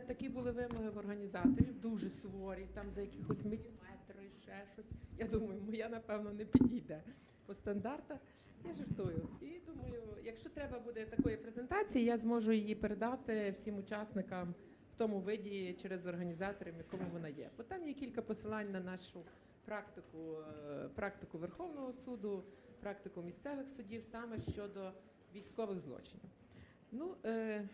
такі були вимоги в організаторів, дуже суворі, там за якихось міліметри, ще щось. Я думаю, моя напевно не підійде по стандартах. Я жартую. І думаю, якщо треба буде такої презентації, я зможу її передати всім учасникам в тому виді через організаторів, якому вона є. Бо там є кілька посилань на нашу практику, е, практику Верховного суду, практику місцевих судів саме щодо військових злочинів. Ну, е,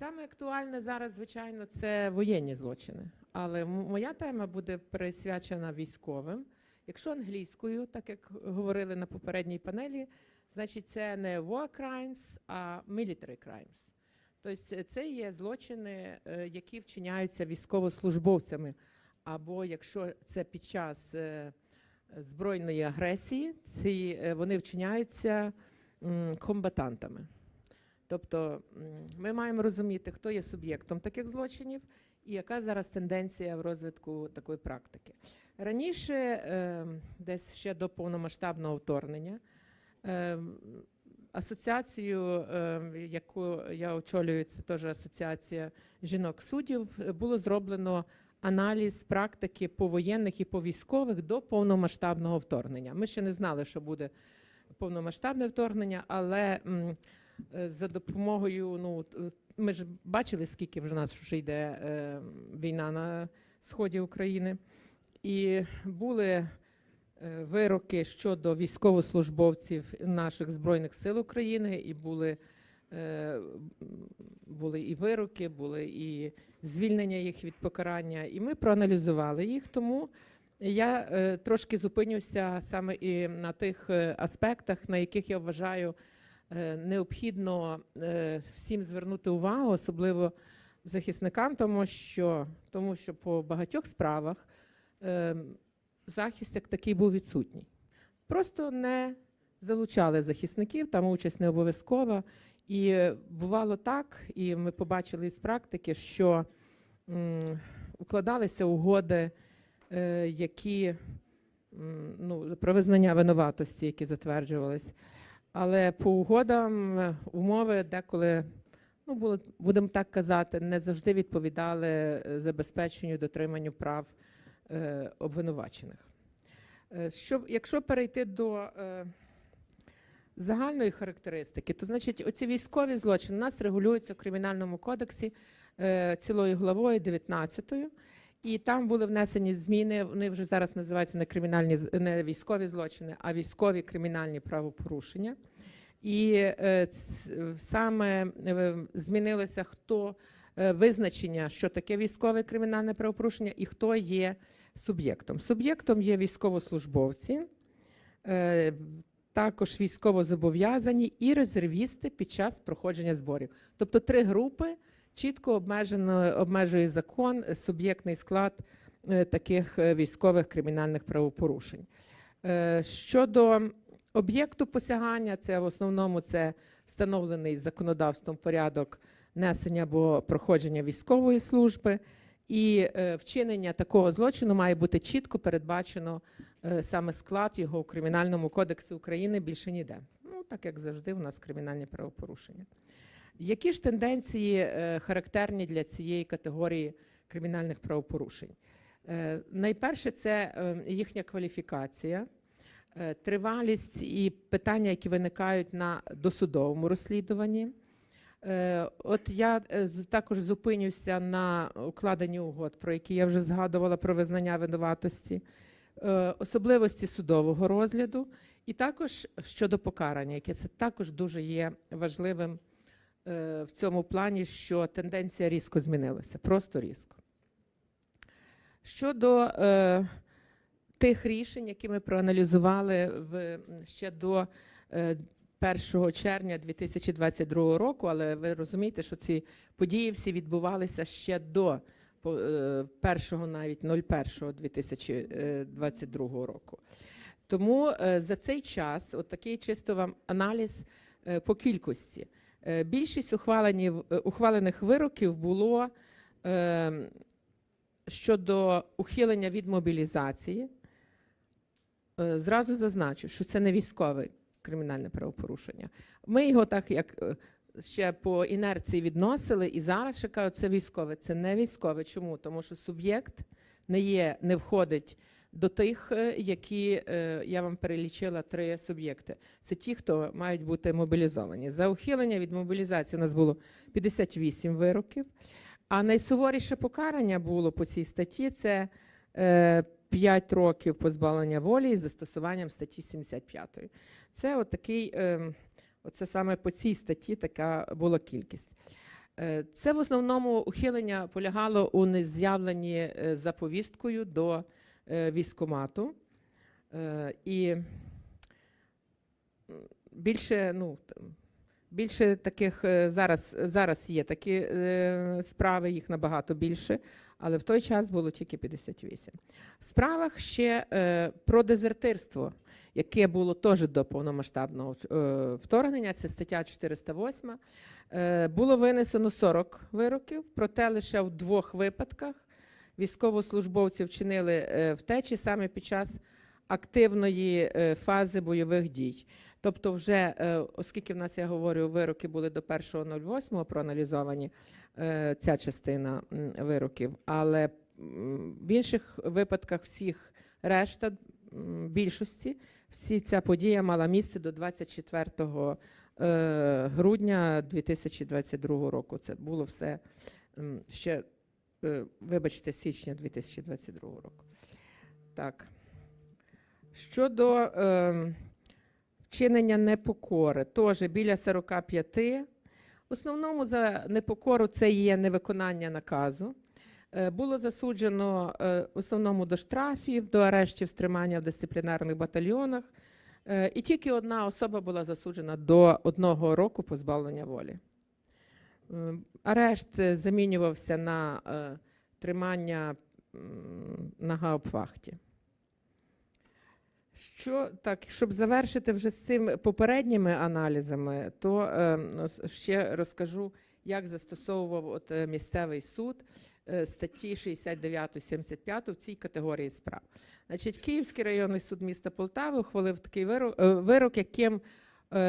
саме актуальне зараз, звичайно, це воєнні злочини. Але моя тема буде присвячена військовим. Якщо англійською, так як говорили на попередній панелі, значить це не war crimes, а military crimes. Тобто це є злочини, е, які вчиняються військовослужбовцями, або якщо це під час е, збройної агресії, ці, е, вони вчиняються комбатантами. Тобто ми маємо розуміти, хто є суб'єктом таких злочинів і яка зараз тенденція в розвитку такої практики. Раніше, е, десь ще до повномасштабного вторгнення, е, асоціацію, е, яку я очолюю, це теж асоціація жінок-суддів, було зроблено аналіз практики повоєнних і повійськових до повномасштабного вторгнення. Ми ще не знали, що буде повномасштабне вторгнення, але за допомогою, ну ми ж бачили, скільки вже нас вже йде е, війна на сході України, і були е, вироки щодо військовослужбовців наших збройних сил України, і були. е, Були і вироки, були і звільнення їх від покарання, і ми проаналізували їх. Тому я е, трошки зупинюся саме і на тих е, аспектах, на яких я вважаю е, необхідно е, всім звернути увагу, особливо захисникам, тому що, тому що по багатьох справах е, захист як такий був відсутній. Просто не залучали захисників, там участь не обов'язкова. І е, бувало так, і ми побачили з практики, що укладалися угоди, е, які ну, про визнання винуватості, які затверджувались. Але по угодам е, умови деколи, ну було, будемо так казати, не завжди відповідали е, забезпеченню дотриманню прав е, обвинувачених. Е, Щоб, якщо перейти до е, загальної характеристики, то значить оці військові злочини у нас регулюються в кримінальному кодексі е, цілою главою 19 і там були внесені зміни. Вони вже зараз називаються не кримінальні не військові злочини, а військові кримінальні правопорушення. І е, саме е, змінилося хто е, визначення, що таке військове кримінальне правопорушення і хто є суб'єктом. Суб'єктом є військовослужбовці, е, також військовозобов'язані і резервісти під час проходження зборів. Тобто три групи чітко обмежує закон е, суб'єктний склад е, таких е, військових кримінальних правопорушень. Щодо об'єкту посягання, це в основному це встановлений законодавством порядок несення або проходження військової служби. І вчинення такого злочину має бути чітко передбачено саме склад його у Кримінальному кодексі України більше ніде. Ну, так як завжди, у нас кримінальні правопорушення. Які ж тенденції е, характерні для цієї категорії кримінальних правопорушень? Е, Найперше, це е, їхня кваліфікація, тривалість і питання, які виникають на досудовому розслідуванні. От я також зупинюся на укладенні угод, про які я вже згадувала про визнання винуватості, особливості судового розгляду, і також щодо покарання, яке це також дуже є важливим в цьому плані, що тенденція різко змінилася, просто різко. Щодо е, тих рішень, які ми проаналізували в, ще до е, 1 червня 2022 року, але ви розумієте, що ці події всі відбувалися ще до е, 1 навіть 01 2022 року. Тому е, за цей час, от такий чисто вам аналіз е, по кількості. Е, Більшість е, ухвалених вироків було е, щодо ухилення від мобілізації. Зразу зазначу, що це не військове кримінальне правопорушення. Ми його так як ще по інерції відносили, і зараз ще кажуть, це військове. Це не військове. Чому? Тому що суб'єкт не є, не входить до тих, е, які е, я вам перелічила три суб'єкти. Це ті, хто мають бути мобілізовані. За ухилення від мобілізації у нас було 58 вироків. А найсуворіше покарання було по цій статті це е, 5 років позбавлення волі із застосуванням статті 75. Це от такий, е, оце саме по цій статті така була кількість. Е, Це в основному ухилення полягало у нез'явленні е, за повісткою до е, військкомату. Е, І більше, ну, більше таких е, зараз, зараз є такі справи, їх набагато більше, але в той час було тільки 58. В справах ще про дезертирство, яке було теж до повномасштабного вторгнення, це стаття 408. Е, було винесено 40 вироків, проте лише в двох випадках військовослужбовці вчинили е, втечі саме під час активної е, фази бойових дій. Тобто, вже е, оскільки в нас я говорю, вироки були до 1.08 проаналізовані ця частина вироків, але в інших випадках всіх решта більшості всі ця подія мала місце до 24 е, грудня 2022 року. Це було все ще, вибачте, січня 2022 року. Так. Щодо е, вчинення непокори, теж біля 45. В основному за непокору це є невиконання наказу. Е, Було засуджено е, в основному до штрафів, до арештів стримання в дисциплінарних батальйонах. Е, І тільки одна особа була засуджена до одного року позбавлення волі. Е, Арешт е, замінювався на е, тримання на гауптвахті. Що так, щоб завершити вже з цим попередніми аналізами, то ще розкажу, як застосовував от, місцевий суд статті 69-75 в цій категорії справ. Значить, Київський районний суд міста Полтави ухвалив такий вирок, вирок яким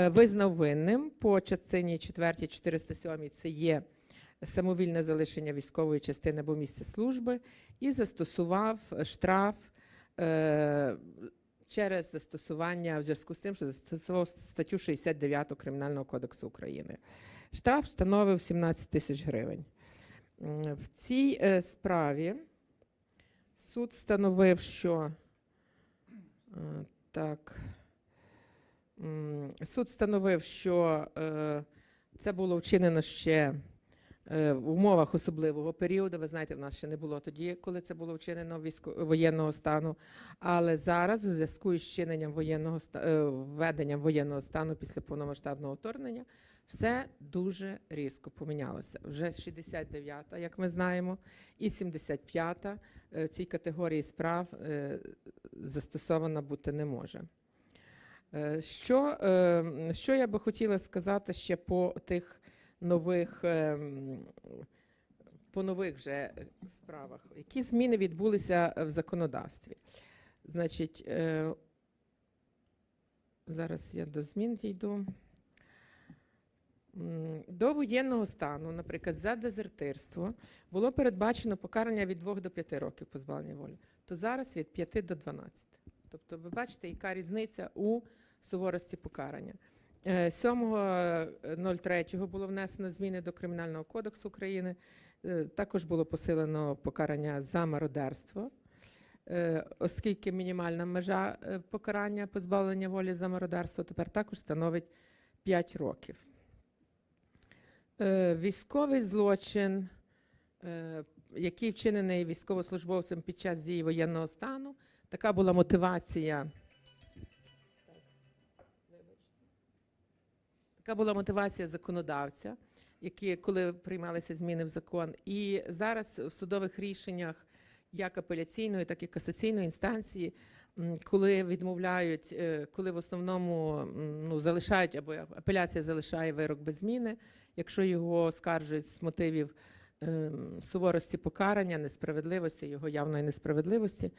визнав винним по частині 4 407 це є самовільне залишення військової частини або місця служби, і застосував штраф. е, через застосування в зв'язку з тим, що застосував статтю 69 Кримінального кодексу України. Штраф становив 17 тисяч гривень. В цій е, справі суд встановив, що е, так. Суд встановив, що е, це було вчинено ще е, в умовах особливого періоду. Ви знаєте, в нас ще не було тоді, коли це було вчинено воєнного стану. Але зараз, у зв'язку із чиненням воєнного е, введенням воєнного стану після повномасштабного вторгнення, все дуже різко помінялося. Вже 69-та, як ми знаємо, і 75-та е, в цій категорії справ застосована бути не може. Е, Що, е, що я би хотіла сказати ще по тих нових, е, по нових вже е, справах? Які зміни відбулися в законодавстві? Значить, зараз я до змін дійду. До воєнного стану, наприклад, за дезертирство було передбачено покарання від 2 до 5 років позбавлення волі, то зараз від 5 до 12. Тобто, ви бачите, яка різниця у суворості покарання. Е, 7.03 було внесено зміни до Кримінального кодексу України. Е, Також було посилено покарання за мародерство. Е, Оскільки мінімальна межа е, покарання позбавлення волі за мародерство тепер також становить 5 років. Е, Військовий злочин, е, який вчинений військовослужбовцем під час дії воєнного стану, така була мотивація. Така була мотивація законодавця, які, коли приймалися зміни в закон. І зараз в судових рішеннях як апеляційної, так і касаційної інстанції, коли відмовляють, е, коли в основному ну, залишають або апеляція залишає вирок без зміни, якщо його оскаржують з мотивів ем, суворості покарання, несправедливості, його явної несправедливості,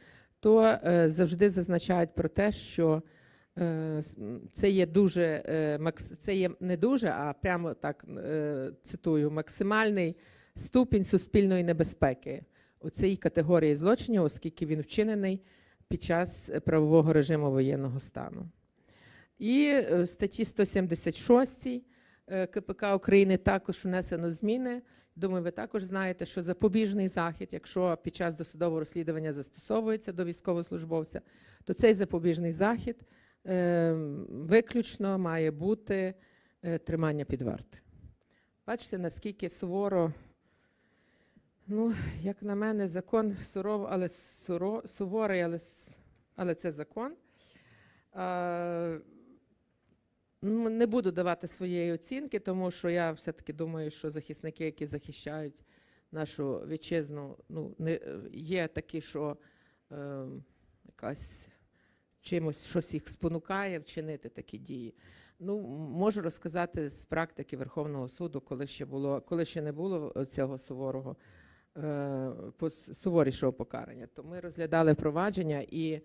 то е, завжди зазначають про те, що е, це є дуже е, це є не дуже, а прямо так цитую, максимальний ступінь суспільної небезпеки у цій категорії злочинів, оскільки він вчинений під час правового режиму воєнного стану. І в статті 176 е, КПК України також внесено зміни. Думаю, ви також знаєте, що запобіжний захід, якщо під час досудового розслідування застосовується до військовослужбовця, то цей запобіжний захід е, виключно має бути е, тримання під варти. Бачите, наскільки суворо, ну, як на мене, закон суров, але суро, суворий, але, але це закон. Е, не буду давати своєї оцінки, тому що я все-таки думаю, що захисники, які захищають нашу вітчизну, ну, не, є такі, що е, якась чимось щось їх спонукає вчинити такі дії. Ну, можу розказати з практики Верховного суду, коли ще було, коли ще не було цього суворого е, суворішого покарання. То ми розглядали провадження і.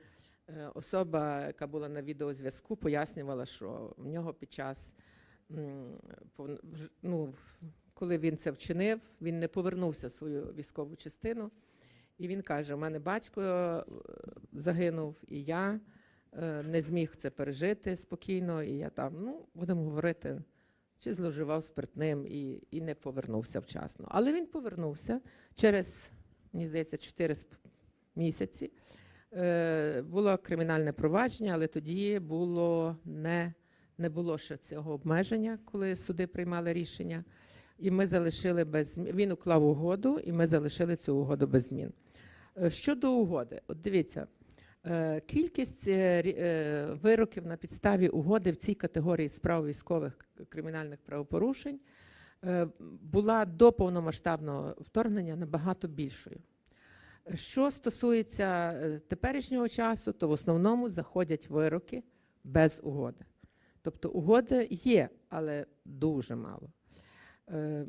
Е, Особа, яка була на відеозв'язку, пояснювала, що в нього під час, ну, коли він це вчинив, він не повернувся в свою військову частину. І він каже: у мене батько е, загинув, і я е, не зміг це пережити спокійно. І я там, ну, будемо говорити, чи зловживав спиртним і, і не повернувся вчасно. Але він повернувся через, мені здається, 4 з- місяці. Е, Було кримінальне провадження, але тоді було не, не було ще цього обмеження, коли суди приймали рішення. І ми залишили без змін. Він уклав угоду, і ми залишили цю угоду без змін. Е, Щодо угоди, от дивіться, е, кількість вироків на підставі угоди в цій категорії справ військових кримінальних правопорушень була до повномасштабного вторгнення набагато більшою. Що стосується е, теперішнього часу, то в основному заходять вироки без угоди. Тобто угоди є, але дуже мало. Е,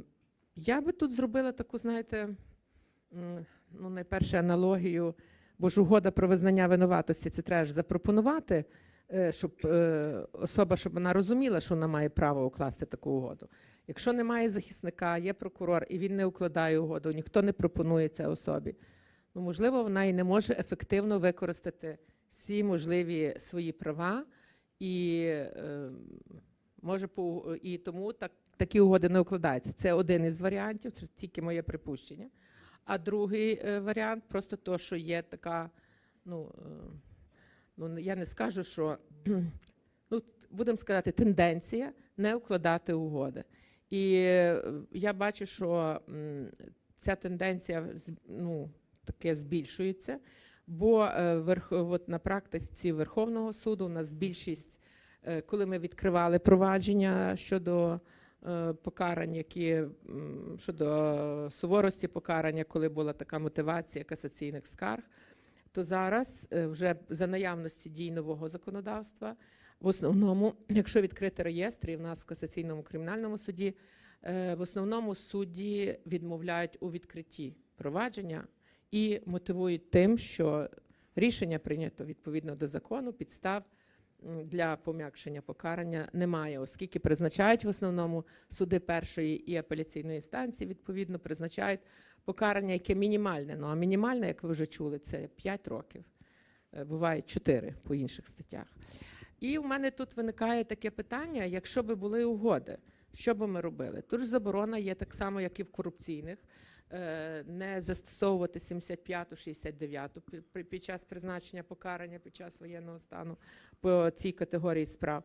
Я би тут зробила таку, знаєте, ну, найперше аналогію, бо ж угода про визнання винуватості це треба ж запропонувати, е, щоб особа, щоб вона розуміла, що вона має право укласти таку угоду. Якщо немає захисника, є прокурор, і він не укладає угоду, ніхто не пропонує це особі ну, можливо, вона і не може ефективно використати всі можливі свої права, і, е, може, по, і тому так, такі угоди не укладаються. Це один із варіантів, це тільки моє припущення. А другий е, варіант просто то, що є така, ну, е, ну я не скажу, що ну, будемо сказати, тенденція не укладати угоди. І е, я бачу, що ця тенденція ну, таке збільшується, бо е, от на практиці Верховного суду у нас більшість, е, коли ми відкривали провадження щодо е, покарань, які щодо суворості покарання, коли була така мотивація касаційних скарг, то зараз вже за наявності дій нового законодавства, в основному, якщо відкрити реєстр, і в нас в касаційному кримінальному суді, в основному судді відмовляють у відкритті провадження і мотивують тим, що рішення прийнято відповідно до закону, підстав для пом'якшення покарання немає, оскільки призначають в основному суди першої і апеляційної інстанції, відповідно призначають покарання, яке мінімальне. Ну а мінімальне, як ви вже чули, це 5 років. Е, Буває 4 по інших статтях. І у мене тут виникає таке питання: якщо би були угоди, що би ми робили? Тут ж заборона є так само, як і в корупційних. Е, Не застосовувати 75-ту, 69-ту під час призначення покарання під час воєнного стану по цій категорії справ,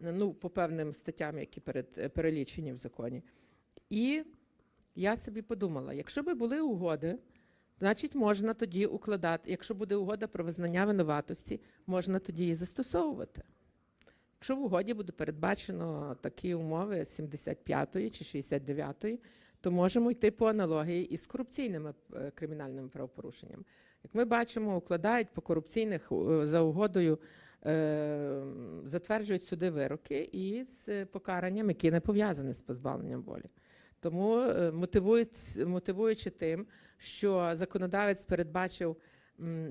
ну по певним статтям, які перед е, перелічені в законі. І я собі подумала: якщо би були угоди, значить можна тоді укладати. Якщо буде угода про визнання винуватості, можна тоді її застосовувати. Якщо в угоді буде передбачено такі умови 75-ї чи 69-ї, то можемо йти по аналогії із корупційними е, кримінальними правопорушеннями. Як ми бачимо, укладають по корупційних е, за угодою, е, затверджують суди вироки із е, покаранням, які не пов'язані з позбавленням волі. Тому мотивуючи тим, що законодавець передбачив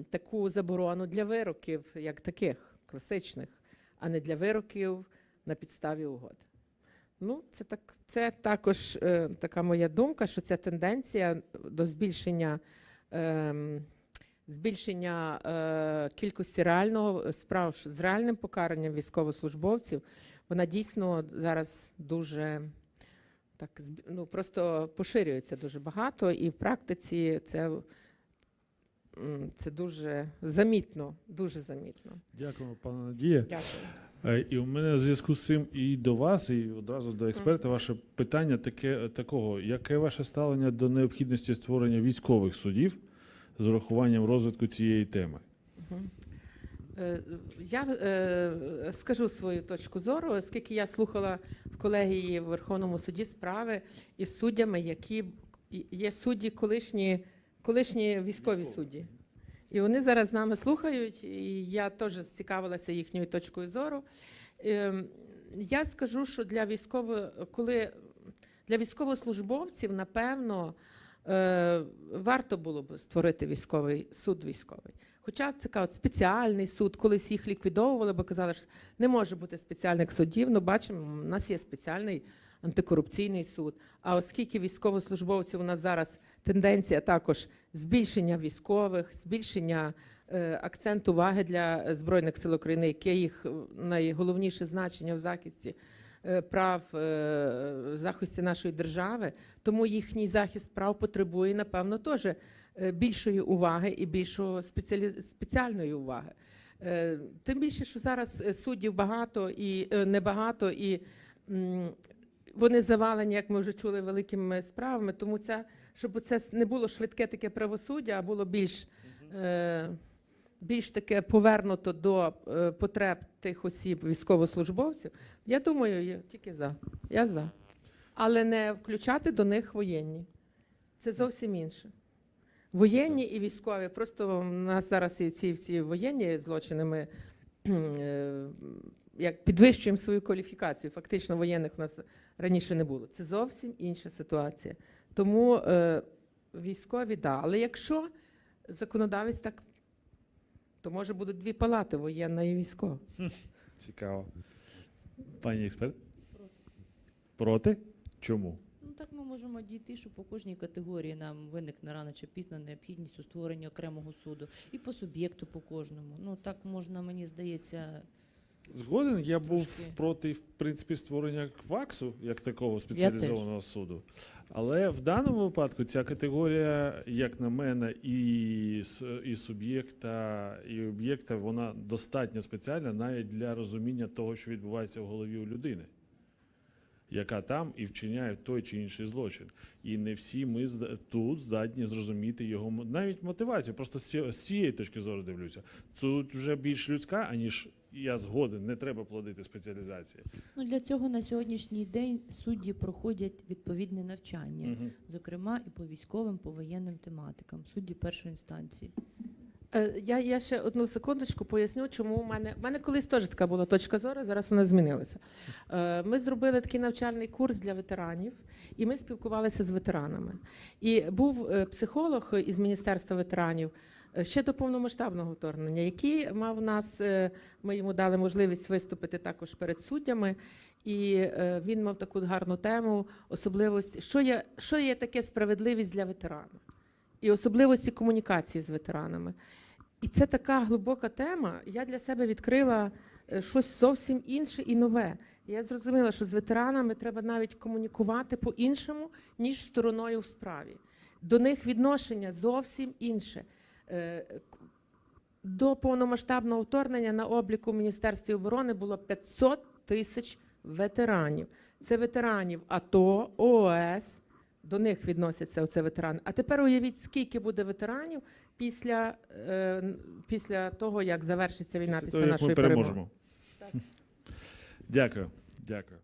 таку заборону для вироків, як таких класичних, а не для вироків на підставі угод. Ну, це так, це також е, така моя думка, що ця тенденція до збільшення, ем, збільшення е, кількості реального справ з реальним покаранням військовослужбовців, вона дійсно зараз дуже так ну, просто поширюється дуже багато, і в практиці це, це дуже замітно, дуже замітно. Дякую, пане Надія. Дякую. Е, І у мене в зв'язку з цим і до вас, і одразу до експерта, ваше питання таке такого: яке ваше ставлення до необхідності створення військових судів з урахуванням розвитку цієї теми? Е, Я е, скажу свою точку зору, оскільки я слухала в колегії в Верховному суді справи із суддями, які є судді колишні, колишні військові. судді. І вони зараз з нами слухають, і я теж зацікавилася їхньою точкою зору. Ем, Я скажу, що для військово, коли для військовослужбовців, напевно, е, варто було б створити військовий суд військовий. Хоча це кажуть, спеціальний суд, колись їх ліквідовували, бо казали, що не може бути спеціальних судів. Ну, бачимо, у нас є спеціальний антикорупційний суд. А оскільки військовослужбовців у нас зараз тенденція також збільшення військових, збільшення е, акцент уваги для Збройних сил України, яке їх е, найголовніше значення в захисті е, прав в захисті нашої держави, тому їхній захист прав потребує, напевно, теж більшої уваги і більшої спеціалі... спеціальної уваги. Тим більше, що зараз суддів багато і небагато, і вони завалені, як ми вже чули, великими справами. Тому це, щоб це не було швидке таке правосуддя, а було більш, е, більш таке повернуто до е, потреб тих осіб, військовослужбовців, я думаю, я тільки за. Я за. Але не включати до них воєнні. Це зовсім інше. Воєнні і військові. Просто в нас зараз і ці всі воєнні злочини ми е, як підвищуємо свою кваліфікацію. Фактично воєнних у нас раніше не було. Це зовсім інша ситуація. Тому е, військові, да. Але якщо законодавець так, то може будуть дві палати воєнна і військова. Цікаво. Пані експерт? Проти? Чому? Ну так ми можемо дійти, що по кожній категорії нам виникне рано чи пізно необхідність у створенні окремого суду. І по суб'єкту по кожному. Ну так можна, мені здається, Згоден, я був проти в принципі створення кваксу як такого спеціалізованого суду. Але в даному випадку ця категорія, як на мене, і, і суб'єкта, і об'єкта, вона достатньо спеціальна навіть для розуміння того, що відбувається в голові у людини, яка там і вчиняє той чи інший злочин. І не всі ми тут здатні зрозуміти його навіть мотивацію. Просто з цієї точки зору дивлюся. Тут вже більш людська, аніж я згоден, не треба плодити спеціалізації. ну для цього на сьогоднішній день судді проходять відповідне навчання, Мгм. зокрема і по військовим, по воєнним тематикам, судді першої інстанції. Е, Я, я ще одну секундочку поясню, чому в мене. В мене колись теж така була точка зору, зараз вона змінилася. Е, Ми зробили такий навчальний курс для ветеранів, і ми спілкувалися з ветеранами. І був е, психолог із Міністерства ветеранів ще до повномасштабного вторгнення, який мав нас, е, ми йому дали можливість виступити також перед суддями. І е, він мав таку гарну тему, особливості, що є, що є таке справедливість для ветерана, і особливості комунікації з ветеранами. І це така глибока тема. Я для себе відкрила е, щось зовсім інше і нове. Я зрозуміла, що з ветеранами треба навіть комунікувати по-іншому, ніж стороною в справі. До них відношення зовсім інше. Е, До повномасштабного вторгнення на обліку в Міністерстві оборони було 500 тисяч ветеранів. Це ветеранів АТО, ООС. До них відносяться оце ветерани. А тепер уявіть, скільки буде ветеранів після, е, після того, як завершиться війна Після після, того, як нашої ми перемоги. Дякую. Дякую.